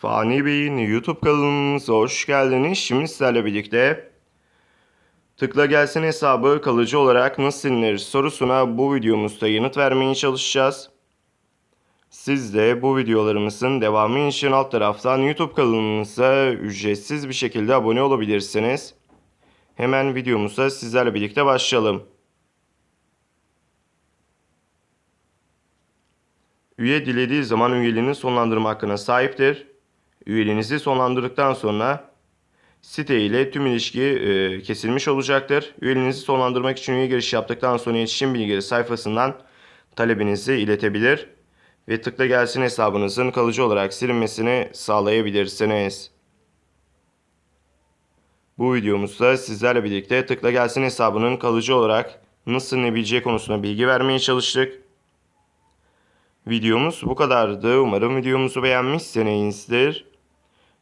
Fani Bey'in YouTube kanalımıza hoş geldiniz. Şimdi sizlerle birlikte Tıkla Gelsin hesabı kalıcı olarak nasıl silinir sorusuna bu videomuzda yanıt vermeye çalışacağız. Siz de bu videolarımızın devamı için alt taraftan YouTube kanalımıza ücretsiz bir şekilde abone olabilirsiniz. Hemen videomuza sizlerle birlikte başlayalım. Üye dilediği zaman üyeliğini sonlandırma hakkına sahiptir. Üyeliğinizi sonlandırdıktan sonra site ile tüm ilişki e, kesilmiş olacaktır. Üyeliğinizi sonlandırmak için üye giriş yaptıktan sonra iletişim bilgileri sayfasından talebinizi iletebilir ve tıkla gelsin hesabınızın kalıcı olarak silinmesini sağlayabilirsiniz. Bu videomuzda sizlerle birlikte tıkla gelsin hesabının kalıcı olarak nasıl silinebileceği konusunda bilgi vermeye çalıştık. Videomuz bu kadardı. Umarım videomuzu beğenmişsinizdir.